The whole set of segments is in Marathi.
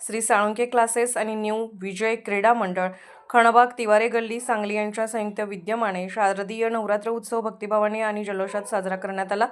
श्री साळुंके क्लासेस आणि न्यू विजय क्रीडा मंडळ. खणबाग तिवारे गल्ली सांगली यांच्या संयुक्त विद्यमाने शारदीय नवरात्र उत्सव भक्तिभावाने आणि जल्लोषात साजरा करण्यात आला.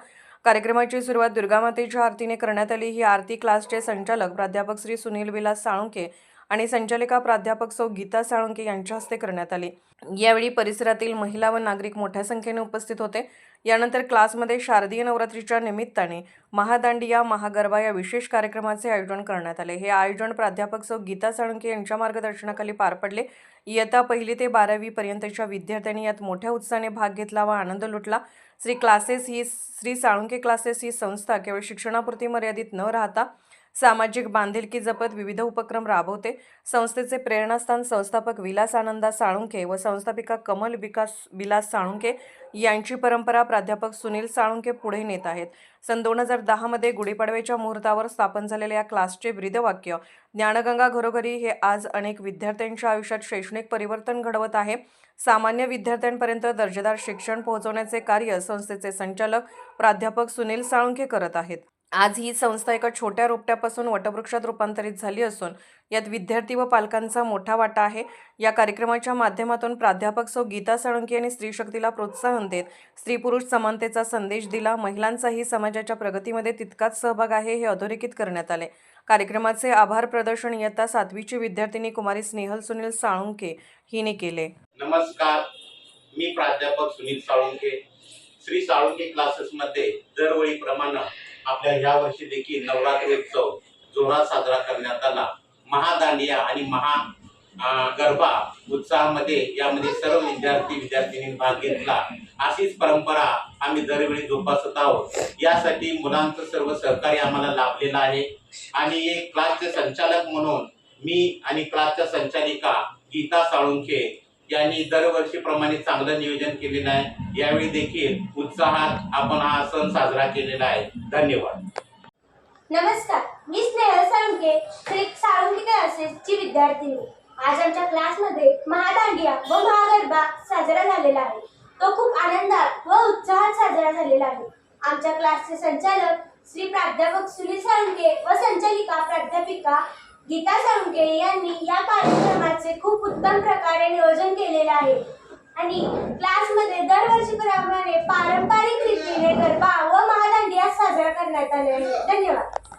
कार्यक्रमाची सुरुवात दुर्गामातेच्या आरतीने करण्यात आली. ही आरती क्लासचे संचालक प्राध्यापक श्री सुनील विलास साळुंके आणि संचालिका प्राध्यापक सौ गीता साळुंके यांच्या हस्ते करण्यात आली. यावेळी परिसरातील महिला व नागरिक मोठ्या संख्येने उपस्थित होते. यानंतर क्लासमध्ये शारदीय नवरात्रीच्या निमित्ताने महादांडिया महागरबा या विशेष कार्यक्रमाचे आयोजन करण्यात आले. हे आयोजन प्राध्यापक सौ गीता साळुंके यांच्या मार्गदर्शनाखाली पार पडले. इयत्ता पहिली ते बारावी पर्यंतच्या विद्यार्थ्यांनी यात मोठ्या उत्साहाने भाग घेतला व आनंद लुटला. श्री क्लासेस ही श्री साळुंके क्लासेस ही संस्था केवळ शिक्षणापुरती मर्यादित न राहता सामाजिक बांधिलकी जपत विविध उपक्रम राबवते. संस्थेचे प्रेरणास्थान संस्थापक विलास आनंदा साळुंखे व संस्थापिका कमल विकास विलास साळुंखे यांची परंपरा प्राध्यापक सुनील साळुंखे पुढे नेत आहेत. सन दोन हजार दहामध्ये गुढीपाडव्याच्या मुहूर्तावर स्थापन झालेल्या या क्लासचे ब्रीदवाक्य ज्ञानगंगा घरोघरी हे आज अनेक विद्यार्थ्यांच्या आयुष्यात शैक्षणिक परिवर्तन घडवत आहे. सामान्य विद्यार्थ्यांपर्यंत दर्जेदार शिक्षण पोहोचवण्याचे कार्य संस्थेचे संचालक प्राध्यापक सुनील साळुंखे करत आहेत. आज ही संस्था एका छोट्या रोपट्यापासून वटवृक्षात रूपांतरित झाली असून यात विद्यार्थी व पालकांचा मोठा वाटा आहे. या कार्यक्रमाच्या माध्यमातून प्राध्यापक सौ. गीता साळुंके यांनी स्त्री शक्तीला प्रोत्साहन देत स्त्री पुरुष समानतेचा संदेश दिला. महिलांचाही समाजाच्या प्रगतीमध्ये तितकाच सहभाग आहे हे अधोरेखित करण्यात आले. कार्यक्रमाचे आभार प्रदर्शन इयत्ता सातवीची विद्यार्थिनी कुमारी स्नेहल सुनील साळुंके हिने केले. नमस्कार मी प्राध्यापक सुनील साळुंके. श्री साळुंके क्लासेसमध्ये दरवेळीप्रमाणे आपल्या ह्या वर्षी देखील नवरात्री उत्सव जोरात साजरा करण्यात आला महादांडिया आणि महा गरबा उत्साहामध्ये यामध्ये सर्व विद्यार्थी विद्यार्थिनी भाग घेतला. अशीच परंपरा आम्ही दरवेळी जोपासत आहोत. यासाठी मुलांचं सर्व सहकार्य आम्हाला लाभलेलं आहे. आणि एक क्लासचे संचालक म्हणून मी आणि क्लासच्या संचालिका गीता साळुंखे यांनी दरवर्षीप्रमाणे चांगलं नियोजन केलेलं आहे यावेळी देखील उत्साहात आपण हा सण साजरा केलेला आहे. धन्यवाद. नमस्कार मी स्नेहल साळुंके श्री साळुंके क्लासेसची विद्यार्थिनी. आज आमच्या क्लासमध्ये महादांडिया व महागरबा साजरा झालेला आहे. तो खूप आनंदात व उत्साहात साजरा झालेला आहे. आमच्या क्लासचे संचालक श्री प्राध्यापक सुनील साळुंके व संचालिका प्राध्यापिका गीता साळुंके यांनी या कार्यक्रमाचे खूप उत्तम प्रकारे नियोजन केलेले आहे. आणि क्लासमध्ये दरवर्षीप्रमाणे पारंपरिक रीतीने गरबा व महादांडिया साजरा करण्यात आले. आहे धन्यवाद.